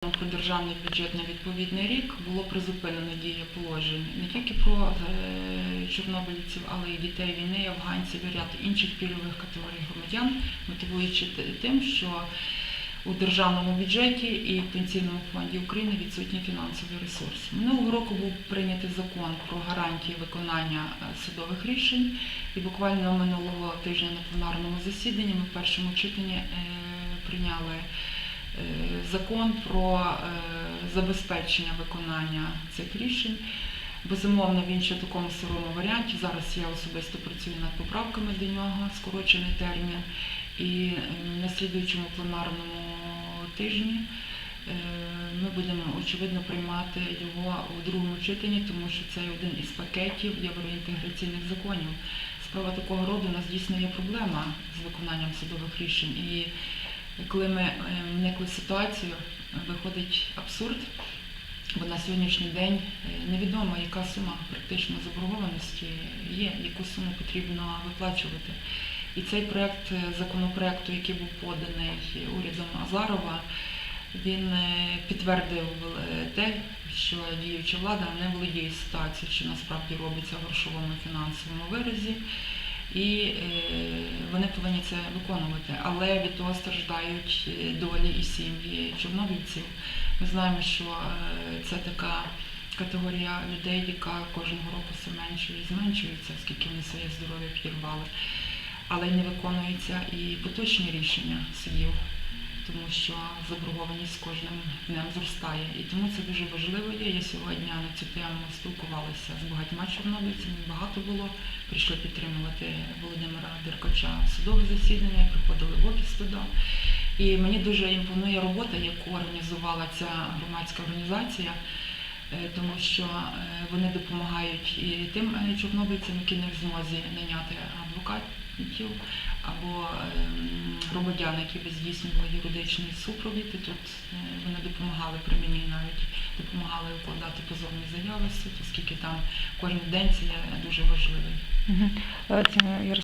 Про державний бюджет на відповідний рік було призупинено дія положень не тільки про е, чорнобильців, але й дітей війни, афганців і ряд інших пільгових категорій громадян, мотивуючи тим, що у державному бюджеті і пенсійному фонді України відсутні фінансові ресурси. Минулого року був прийнятий закон про гарантії виконання е, судових рішень, і буквально минулого тижня на пленарному засіданні ми в першому читанні е, прийняли закон про е, забезпечення виконання цих рішень. Безумовно, він ще в такому сирому варіанті. Зараз я особисто працюю над поправками до нього, скорочений термін. І е, на слідуючому пленарному тижні е, ми будемо очевидно приймати його у другому читанні, тому що це один із пакетів євроінтеграційних законів. Справа такого роду у нас дійсно є проблема з виконанням судових рішень. І коли ми е, вникли в ситуацію, виходить абсурд, бо на сьогоднішній день е, невідомо, яка сума практично заборгованості є, яку суму потрібно виплачувати. І цей проект е, законопроекту, який був поданий урядом Азарова, він е, підтвердив е, те, що діюча влада не володіє ситуацією, що насправді робиться в грошовому фінансовому виразі, і е, вони повинні це виконувати. Але від того страждають е, долі і сім'ї чорнобильців. Ми знаємо, що е, це така категорія людей, яка кожного року все меншує і зменшується, оскільки вони своє здоров'я підірвали. Але не виконуються і поточні рішення судів, тому що заборгованість кожним днем зростає. І тому це дуже важливо є. Я сьогодні на цю тему спілкувалася з багатьма чорнобильцями. Багато було. Прийшли підтримувати Володимира Деркача судове засідання, приходили в офіс туди. І мені дуже імпонує робота, яку організувала ця громадська організація. е, Тому що е, вони допомагають і тим е, чорнобильцям, які не в змозі наняти адвокатів або громадян, які би здійснювали юридичний супровід. І тут е, вони допомагали при мені навіть допомагали укладати позовні заяви оскільки там кожен день це є дуже важливий.